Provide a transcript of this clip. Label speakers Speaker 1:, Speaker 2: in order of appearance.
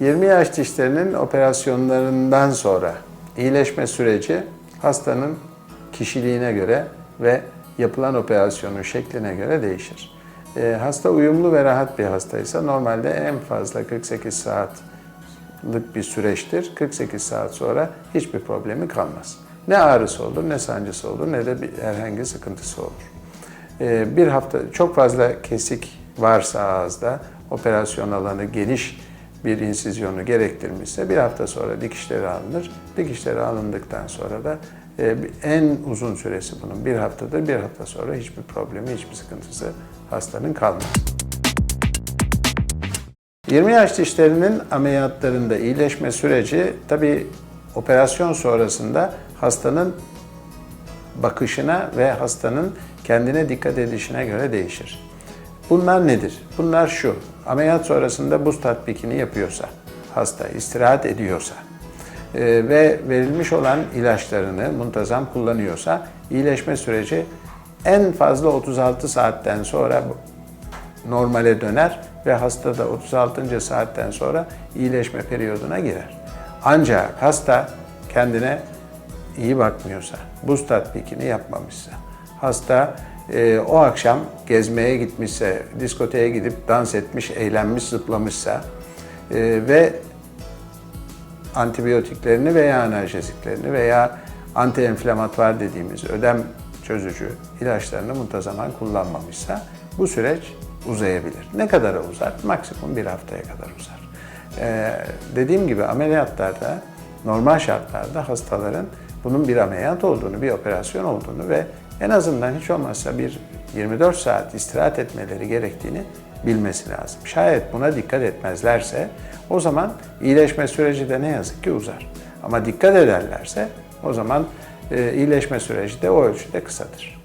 Speaker 1: 20 yaş dişlerinin operasyonlarından sonra iyileşme süreci hastanın kişiliğine göre ve yapılan operasyonun şekline göre değişir. Ee, hasta uyumlu ve rahat bir hastaysa normalde en fazla 48 saatlik bir süreçtir. 48 saat sonra hiçbir problemi kalmaz. Ne ağrısı olur, ne sancısı olur, ne de bir herhangi sıkıntısı olur. Ee, bir hafta çok fazla kesik varsa ağızda, operasyon alanı geniş bir insizyonu gerektirmişse bir hafta sonra dikişleri alınır. Dikişleri alındıktan sonra da e, en uzun süresi bunun bir haftadır. Bir hafta sonra hiçbir problemi, hiçbir sıkıntısı hastanın kalmaz. 20 yaş dişlerinin ameliyatlarında iyileşme süreci tabii operasyon sonrasında hastanın bakışına ve hastanın kendine dikkat edişine göre değişir. Bunlar nedir? Bunlar şu. Ameliyat sonrasında buz tatbikini yapıyorsa, hasta istirahat ediyorsa e, ve verilmiş olan ilaçlarını muntazam kullanıyorsa iyileşme süreci en fazla 36 saatten sonra normale döner ve hasta da 36. saatten sonra iyileşme periyoduna girer. Ancak hasta kendine iyi bakmıyorsa, buz tatbikini yapmamışsa, hasta e, o akşam gezmeye gitmişse, diskoteye gidip dans etmiş, eğlenmiş, zıplamışsa e, ve antibiyotiklerini veya analjeziklerini veya antienflamatuar dediğimiz ödem çözücü ilaçlarını muntazaman kullanmamışsa bu süreç uzayabilir. Ne kadar uzar? Maksimum bir haftaya kadar uzar. Ee, dediğim gibi ameliyatlarda normal şartlarda hastaların bunun bir ameliyat olduğunu, bir operasyon olduğunu ve en azından hiç olmazsa bir 24 saat istirahat etmeleri gerektiğini bilmesi lazım. Şayet buna dikkat etmezlerse o zaman iyileşme süreci de ne yazık ki uzar. Ama dikkat ederlerse o zaman e, iyileşme süreci de o ölçüde kısadır.